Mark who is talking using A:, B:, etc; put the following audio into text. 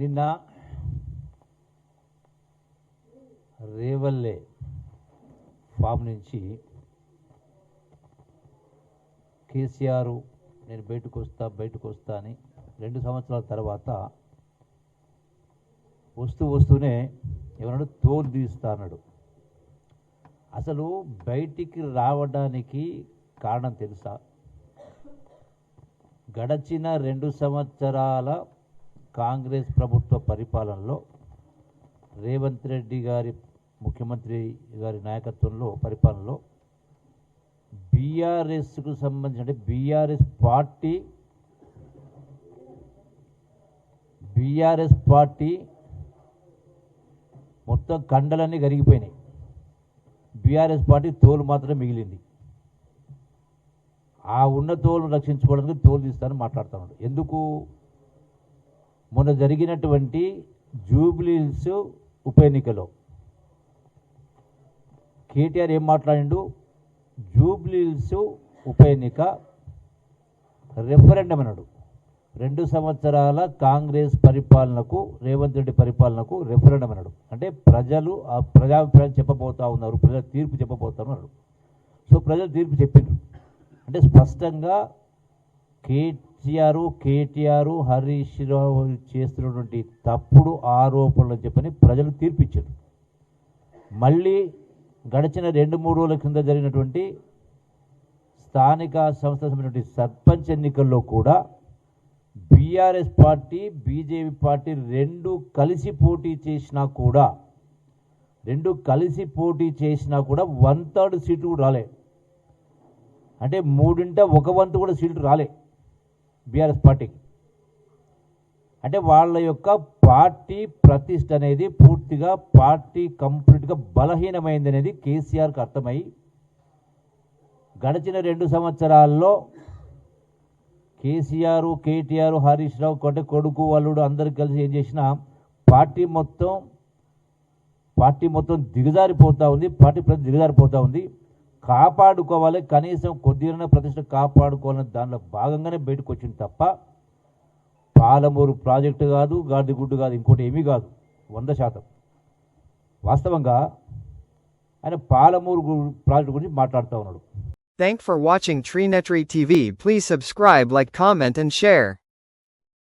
A: నిన్న రేవల్లే ఫామ్ నుంచి కేసీఆర్ నేను బయటకు వస్తా బయటకు వస్తా అని రెండు సంవత్సరాల తర్వాత వస్తూ వస్తూనే ఎవరన్నాడు తోలు తీస్తా అన్నాడు. అసలు బయటికి రావడానికి కారణం తెలుసా? గడచిన రెండు సంవత్సరాల కాంగ్రెస్ ప్రభుత్వ పరిపాలనలో రేవంత్ రెడ్డి గారి ముఖ్యమంత్రి గారి నాయకత్వంలో పరిపాలనలో బీఆర్ఎస్కు సంబంధించి అంటే బీఆర్ఎస్ పార్టీ బీఆర్ఎస్ పార్టీ మొత్తం కండలన్నీ కరిగిపోయినాయి. బీఆర్ఎస్ పార్టీ తోలు మాత్రమే మిగిలింది. ఆ ఉన్న తోలును రక్షించుకోవడానికి తోలు తీస్తానని మాట్లాడుతున్నాడు. ఎందుకు? మొన్న జరిగినటువంటి జూబ్లీహిల్స్ ఉప ఎన్నికలో కేటీఆర్ ఏం మాట్లాడిండు? జూబ్లీహిల్స్ ఉప ఎన్నిక రెఫరెండం అన్నాడు. రెండు సంవత్సరాల కాంగ్రెస్ పరిపాలనకు రేవంత్ రెడ్డి పరిపాలనకు రెఫరెండం అన్నాడు. అంటే ప్రజలు ఆ ప్రజాభిప్రాయం చెప్పబోతా ఉన్నారు ప్రజల తీర్పు చెప్పబోతా ఉన్నారు. సో ప్రజలు తీర్పు చెప్పిండ్రు అంటే స్పష్టంగా కేటీఆర్ కేటీఆర్ హరీష్ రావు చేస్తున్నటువంటి తప్పుడు ఆరోపణలు చెప్పని ప్రజలు తీర్పిచ్చారు. మళ్ళీ గడిచిన రెండు మూడు రోజుల కింద జరిగినటువంటి స్థానిక సంస్థ సర్పంచ్ ఎన్నికల్లో కూడా బీఆర్ఎస్ పార్టీ బీజేపీ పార్టీ రెండు కలిసి పోటీ చేసినా కూడా రెండు కలిసి పోటీ చేసినా కూడా వన్ థర్డ్ సీటు కూడా రాలే. అంటే మూడింట ఒక వంతు కూడా సీట్లు రాలే. బీఆర్ఎస్ పార్టీకి అంటే వాళ్ళ యొక్క పార్టీ ప్రతిష్ట అనేది పూర్తిగా పార్టీ కంప్లీట్గా బలహీనమైంది అనేది కేసీఆర్కి అర్థమై గడిచిన రెండు సంవత్సరాల్లో కేసీఆర్ కేటీఆర్ హరీష్ రావు కొట్టే కొడుకు అల్లుడు అందరు కలిసి ఏం చేసినా పార్టీ మొత్తం పార్టీ మొత్తం దిగజారిపోతూ ఉంది పార్టీ ప్రతి దిగజారిపోతూ ఉంది. కాపాడుకోవాలి. కనీసం కొద్దిగా ప్రతిష్ట కాపాడుకోవాలని దానిలో భాగంగానే బయటకు వచ్చింది తప్ప పాలమూరు ప్రాజెక్టు కాదు గాడిగుడ్డు కాదు ఇంకోటి ఏమీ కాదు. వంద శాతం. వాస్తవంగా ఆయన పాలమూరు ప్రాజెక్టు గురించి మాట్లాడుతూ ఉన్నాడు.
B: Thanks for watching watching నెట్రీ TV please subscribe like comment and share